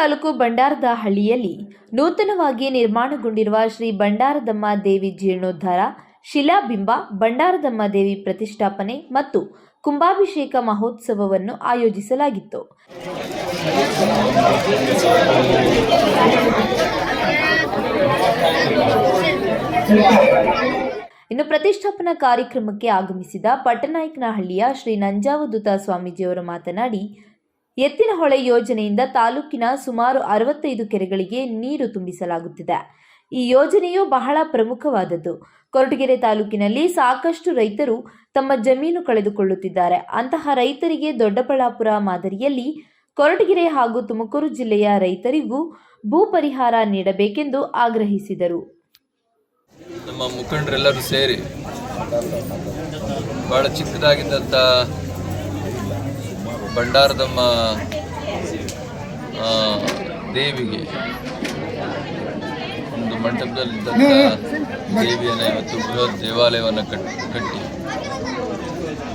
ತಾಲೂಕು ಬಂಡಾರದ ಹಳ್ಳಿಯಲ್ಲಿ ನೂತನವಾಗಿ ನಿರ್ಮಾಣಗೊಂಡಿರುವ ಶ್ರೀ ಬಂಡಾರದಮ್ಮ ದೇವಿ ಜೀರ್ಣೋದ್ಧಾರ ಶಿಲಾಬಿಂಬ ಬಂಡಾರದಮ್ಮ ದೇವಿ ಪ್ರತಿಷ್ಠಾಪನೆ ಮತ್ತು ಕುಂಭಾಭಿಷೇಕ ಮಹೋತ್ಸವವನ್ನು ಆಯೋಜಿಸಲಾಗಿತ್ತು. ಇನ್ನು ಪ್ರತಿಷ್ಠಾಪನಾ ಕಾರ್ಯಕ್ರಮಕ್ಕೆ ಆಗಮಿಸಿದ ಪಟ್ಟನಾಯಕನಹಳ್ಳಿಯ ಶ್ರೀ ನಂಜಾವಧೂತ ಸ್ವಾಮೀಜಿಯವರು ಮಾತನಾಡಿ ಎತ್ತಿನಹೊಳೆ ಯೋಜನೆಯಿಂದ ತಾಲೂಕಿನ ಸುಮಾರು ಅರವತ್ತೈದು ಕೆರೆಗಳಿಗೆ ನೀರು ತುಂಬಿಸಲಾಗುತ್ತಿದೆ. ಈ ಯೋಜನೆಯು ಬಹಳ ಪ್ರಮುಖವಾದದ್ದು. ಕೊರಟಗೆರೆ ತಾಲೂಕಿನಲ್ಲಿ ಸಾಕಷ್ಟು ರೈತರು ತಮ್ಮ ಜಮೀನು ಕಳೆದುಕೊಳ್ಳುತ್ತಿದ್ದಾರೆ. ಅಂತಹ ರೈತರಿಗೆ ದೊಡ್ಡಬಳ್ಳಾಪುರ ಮಾದರಿಯಲ್ಲಿ ಕೊರಟಗೆರೆ ಹಾಗೂ ತುಮಕೂರು ಜಿಲ್ಲೆಯ ರೈತರಿಗೂ ಭೂ ಪರಿಹಾರ ನೀಡಬೇಕೆಂದು ಆಗ್ರಹಿಸಿದರು. ನಮ್ಮ ಮುಖಂಡರೆಲ್ಲರೂ ಸೇರಿ ಬಹಳ ಚಿಕ್ಕದಾಗಿದ್ದಂಥ ಭಂಡಾರದಮ್ಮ ದೇವಿಗೆ ಒಂದು ಮಂಟಪದಲ್ಲಿದ್ದಂಥ ದೇವಿಯನ್ನು ಇವತ್ತು ಬೃಹತ್ ದೇವಾಲಯವನ್ನು ಕಟ್ ಕಟ್ಟಿ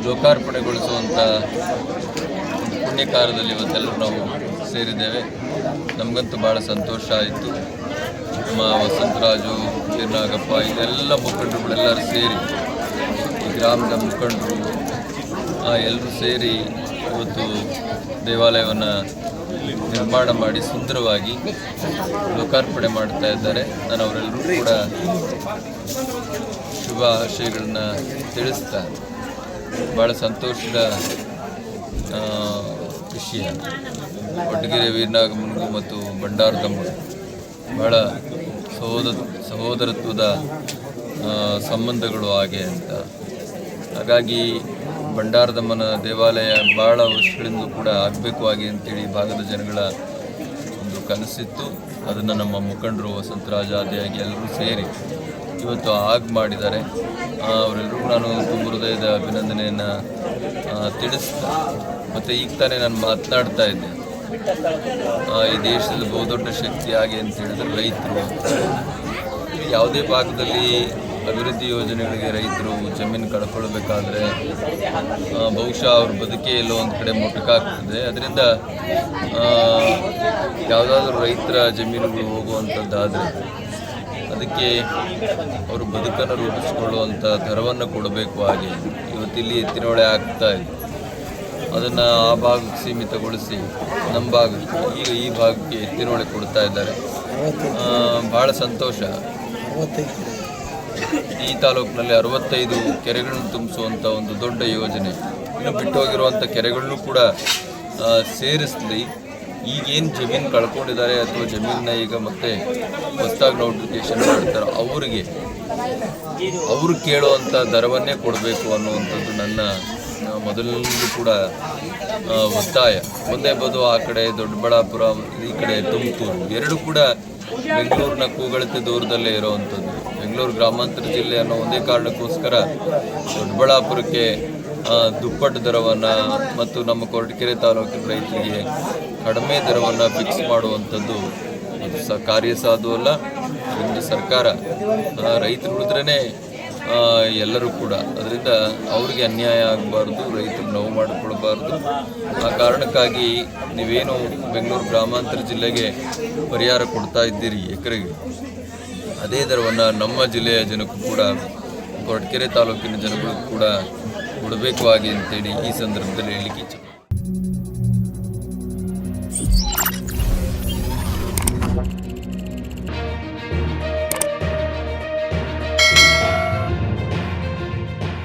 ಲೋಕಾರ್ಪಣೆಗೊಳಿಸುವಂಥ ಒಂದು ಪುಣ್ಯ ಕಾರ್ಯದಲ್ಲಿ ಇವತ್ತೆಲ್ಲರೂ ನಾವು ಸೇರಿದ್ದೇವೆ. ನಮಗಂತೂ ಭಾಳ ಸಂತೋಷ ಆಯಿತು. ನಮ್ಮ ವಸಂತರಾಜು ವೀರನಾಗಪ್ಪ ಇದೆಲ್ಲ ಮುಖಂಡರುಗಳೆಲ್ಲರೂ ಸೇರಿ ಈ ಗ್ರಾಮದ ಮುಖಂಡರು ಎಲ್ಲರೂ ಸೇರಿ ಇವತ್ತು ದೇವಾಲಯವನ್ನು ನಿರ್ಮಾಣ ಮಾಡಿ ಸುಂದರವಾಗಿ ಲೋಕಾರ್ಪಣೆ ಮಾಡ್ತಾ ಇದ್ದಾರೆ. ನಾನು ಅವರೆಲ್ಲರೂ ಕೂಡ ಶುಭಾಶಯಗಳನ್ನು ತಿಳಿಸ್ತಾ ಭಾಳ ಸಂತೋಷದ ವಿಷಯ. ಕೊಟ್ಟಗೆರೆ ವೀರನಾಗಮ್ಮನಿಗೂ ಮತ್ತು ಭಂಡಾರದಮ್ಮನಿಗೂ ಬಹಳ ಸಹೋದ, ಸಹೋದರತ್ವದ ಸಂಬಂಧಗಳು ಹಾಗೆ ಅಂತ. ಹಾಗಾಗಿ ಭಂಡಾರದಮ್ಮನ ದೇವಾಲಯ ಭಾಳ ವರ್ಷಗಳಿಂದ ಕೂಡ ಆಗಬೇಕು ಹಾಗೆ ಅಂತೇಳಿ ಭಾಗದ ಜನಗಳ ಒಂದು ಕನಸಿತ್ತು. ಅದನ್ನು ನಮ್ಮ ಮುಖಂಡರು ವಸಂತರಾಜ ಆದಿಯಾಗಿ ಎಲ್ಲರೂ ಸೇರಿ ಇವತ್ತು ಆಗ್ ಮಾಡಿದ್ದಾರೆ. ಆ, ಅವರೆಲ್ಲರಿಗೂ ನಾನು ತುಂಬ ಹೃದಯದ ಅಭಿನಂದನೆಯನ್ನು ತಿಳಿಸ್ತಾ ಮತ್ತು ಈಗ ತಾನೇ ನಾನು ಮಾತನಾಡ್ತಾ ಇದ್ದೆ. ಈ ದೇಶದ ಬಹುದೊಡ್ಡ ಶಕ್ತಿ ಹಾಗೆ ಅಂತ ಹೇಳಿದ್ರೆ ರೈತರು. ಯಾವುದೇ ಭಾಗದಲ್ಲಿ ಅಭಿವೃದ್ಧಿ ಯೋಜನೆಗಳಿಗೆ ರೈತರು ಜಮೀನು ಕಳ್ಕೊಳ್ಬೇಕಾದ್ರೆ ಬಹುಶಃ ಅವ್ರ ಬದುಕೇ ಎಲ್ಲೋ ಒಂದು ಕಡೆ ಮುಟುಕಾಗ್ತದೆ ಅದರಿಂದ ಯಾವುದಾದ್ರೂ ರೈತರ ಜಮೀನುಗಳು ಹೋಗುವಂಥದ್ದಾದರೆ ಅದಕ್ಕೆ ಅವರು ಬದುಕನ್ನು ರೂಪಿಸಿಕೊಳ್ಳುವಂಥ ದರವನ್ನು ಕೊಡಬೇಕು ಹಾಗೆ. ಇವತ್ತಿಲ್ಲಿ ಎತ್ತಿನೊಳೆ ಆಗ್ತಾ ಇದೆ. ಅದನ್ನು ಆ ಭಾಗಕ್ಕೆ ಸೀಮಿತಗೊಳಿಸಿ ನಮ್ಮ ಭಾಗಕ್ಕೆ, ಈಗ ಈ ಭಾಗಕ್ಕೆ ಎತ್ತಿನೊಳೆ ಕೊಡ್ತಾ ಇದ್ದಾರೆ. ಭಾಳ ಸಂತೋಷ. ಈ ತಾಲೂಕಿನಲ್ಲಿ ಅರವತ್ತೈದು ಕೆರೆಗಳನ್ನು ತುಂಬಿಸುವಂಥ ಒಂದು ದೊಡ್ಡ ಯೋಜನೆ. ಇನ್ನು ಬಿಟ್ಟು ಹೋಗಿರುವಂಥ ಕೆರೆಗಳನ್ನು ಕೂಡ ಸೇರಿಸಲಿ. ಈಗೇನು ಜಮೀನು ಕಳ್ಕೊಂಡಿದ್ದಾರೆ ಅಥವಾ ಜಮೀನನ್ನ ಈಗ ಮತ್ತೆ ಹೊಸದಾಗಿ ನೋಟಿಫಿಕೇಶನ್ ಮಾಡ್ತಾರೋ ಅವರಿಗೆ, ಅವರು ಕೇಳುವಂಥ ದರವನ್ನೇ ಕೊಡಬೇಕು ಅನ್ನುವಂಥದ್ದು ನನ್ನ ಮೊದಲಿನಿಂದಲೂ ಕೂಡ ಒತ್ತಾಯ. ಒಂದೇ ಬದು ಆ ಕಡೆ ದೊಡ್ಡಬಳ್ಳಾಪುರ, ಈ ಕಡೆ ತುಮಕೂರು. ಎರಡು ಕೂಡ ಬೆಂಗಳೂರಿನ ಕೂಗಳತೆ ದೂರದಲ್ಲೇ ಇರೋವಂಥದ್ದು. ಬೆಂಗಳೂರು ಗ್ರಾಮಾಂತರ ಜಿಲ್ಲೆ ಅನ್ನೋ ಒಂದೇ ಕಾರಣಕ್ಕೋಸ್ಕರ ದೊಡ್ಡಬಳ್ಳಾಪುರಕ್ಕೆ ದುಪ್ಪಟ್ಟು ದರವನ್ನು ಮತ್ತು ನಮ್ಮ ಕೊರಟಗೆರೆ ತಾಲೂಕಿನ ರೈತರಿಗೆ ಕಡಿಮೆ ದರವನ್ನು ಫಿಕ್ಸ್ ಮಾಡುವಂಥದ್ದು ಸ ಕಾರ್ಯಸಾಧುವಲ್ಲ ಒಂದು ಸರ್ಕಾರ ರೈತರು ಉಳಿದ್ರೇ ಎಲ್ಲರೂ ಕೂಡ. ಅದರಿಂದ ಅವರಿಗೆ ಅನ್ಯಾಯ ಆಗಬಾರ್ದು, ರೈತರು ನೋವು ಮಾಡಿಕೊಳ್ಬಾರ್ದು. ಆ ಕಾರಣಕ್ಕಾಗಿ ನೀವೇನು ಬೆಂಗಳೂರು ಗ್ರಾಮಾಂತರ ಜಿಲ್ಲೆಗೆ ಪರಿಹಾರ ಕೊಡ್ತಾ ಇದ್ದೀರಿ ಎಕರೆಗೆ. ಅದೇ ದರವನ್ನು ನಮ್ಮ ಜಿಲ್ಲೆಯ ಜನಕ್ಕೂ ಕೂಡ, ಕೊರಟಗೆರೆ ತಾಲೂಕಿನ ಜನಗಳು ಕೂಡ ಕೊಡಬೇಕು ಆಗಿ ಅಂತೇಳಿ ಈ ಸಂದರ್ಭದಲ್ಲಿ ಹೇಳಲಿಕ್ಕೆ ಇಚ್ಛೆ